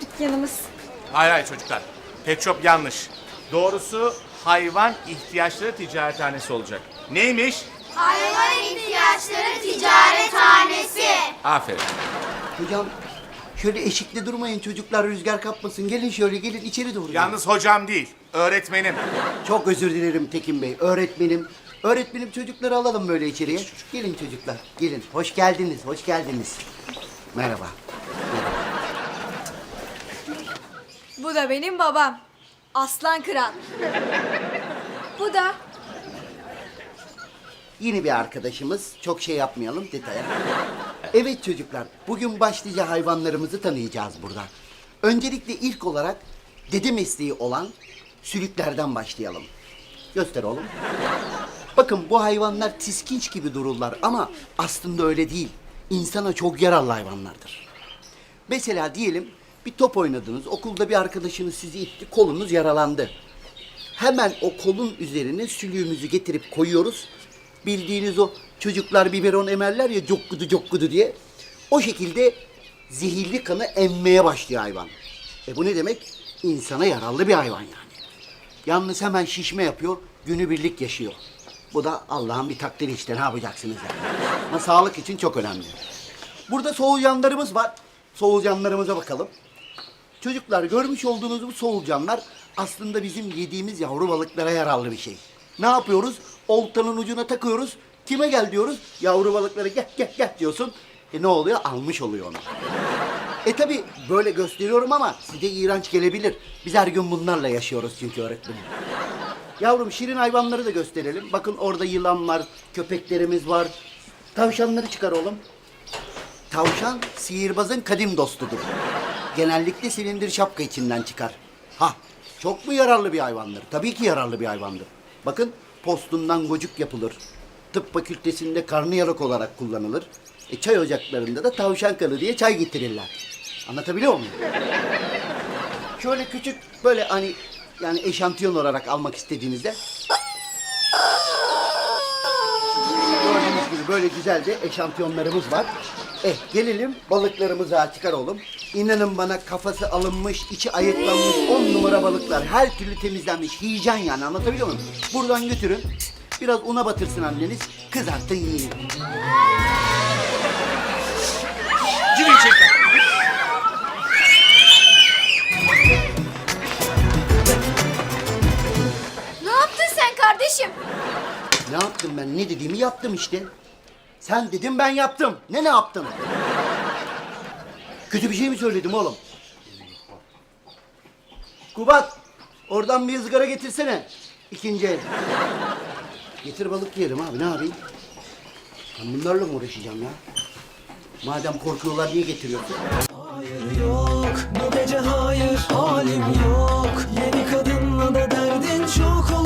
dükkanımız. Hayır hayır çocuklar. Pet shop yanlış. Doğrusu hayvan ihtiyaçları ticarethanesi olacak. Neymiş? Hayvan ihtiyaçları ticarethanesi. Aferin. Hocam şöyle eşikte durmayın çocuklar rüzgar kapmasın. Gelin şöyle gelin içeri doğru. Yalnız hocam değil, öğretmenim. Çok özür dilerim Tekin Bey. Öğretmenim. Öğretmenim çocukları alalım böyle içeriye. Gelin çocuklar. Gelin. Hoş geldiniz. Hoş geldiniz. Merhaba. Bu da benim babam. Aslan Kral. Bu da Yeni bir arkadaşımız. Çok şey yapmayalım detaya. Evet çocuklar. Bugün başlıca hayvanlarımızı tanıyacağız burada. Öncelikle ilk olarak dede mesleği olan sülüklerden başlayalım. Göster oğlum. Bakın bu hayvanlar tiskinç gibi dururlar ama aslında öyle değil. İnsana çok yararlı hayvanlardır. Mesela diyelim bir top oynadınız. Okulda bir arkadaşınız sizi itti. Kolunuz yaralandı. Hemen o kolun üzerine sülüğümüzü getirip koyuyoruz. Bildiğiniz o çocuklar biberon emerler ya cokkudu cokkudu diye. O şekilde zehirli kanı emmeye başlıyor hayvan. E bu ne demek? İnsana yararlı bir hayvan yani. Yalnız hemen şişme yapıyor, günübirlik yaşıyor. Bu da Allah'ın bir takdiri işte ne yapacaksınız yani. Ama sağlık için çok önemli. Burada solucanlarımız var. Solucanlarımıza bakalım. Çocuklar görmüş olduğunuz bu solucanlar aslında bizim yediğimiz yavru balıklara yararlı bir şey. Ne yapıyoruz? Oltanın ucuna takıyoruz. Kime gel diyoruz? Yavru balıklara gel gel gel diyorsun. E ne oluyor? Almış oluyor onu. E tabi böyle gösteriyorum ama size iğrenç gelebilir. Biz her gün bunlarla yaşıyoruz çünkü öğretmenim. Yavrum şirin hayvanları da gösterelim. Bakın orada yılan var, köpeklerimiz var. Tavşanları çıkar oğlum. Tavşan sihirbazın kadim dostudur. Genellikle silindir şapka içinden çıkar. Ha, çok mu yararlı bir hayvandır? Tabii ki yararlı bir hayvandır. Bakın postundan gocuk yapılır. Tıp fakültesinde karnıyarık olarak kullanılır. E, çay ocaklarında da tavşan kanı diye çay getirirler. Anlatabiliyor muyum? Şöyle küçük böyle hani yani eşantiyon olarak almak istediğinizde Gördüğünüz gibi böyle güzel de eşantiyonlarımız var. Eh gelelim balıklarımıza çıkar oğlum. İnanın bana kafası alınmış, içi ayıklanmış on numara balıklar. Her türlü temizlenmiş. Hijyen yani anlatabiliyor muyum? Buradan götürün. Biraz una batırsın anneniz. Kızartın yiyin. Girin içeri. Ne yaptın sen kardeşim? Ne yaptım ben? Ne dediğimi yaptım işte. Sen dedin ben yaptım. Ne ne yaptım? Kötü bir şey mi söyledim oğlum? Kubat, oradan bir ızgara getirsene. İkinci el. Getir balık yiyelim abi, ne yapayım? Ben bunlarla mı uğraşacağım ya? Madem korkuyorlar niye getiriyorsun? Hayır yok bu gece hayır halim yok Yeni kadınla da derdin çok olur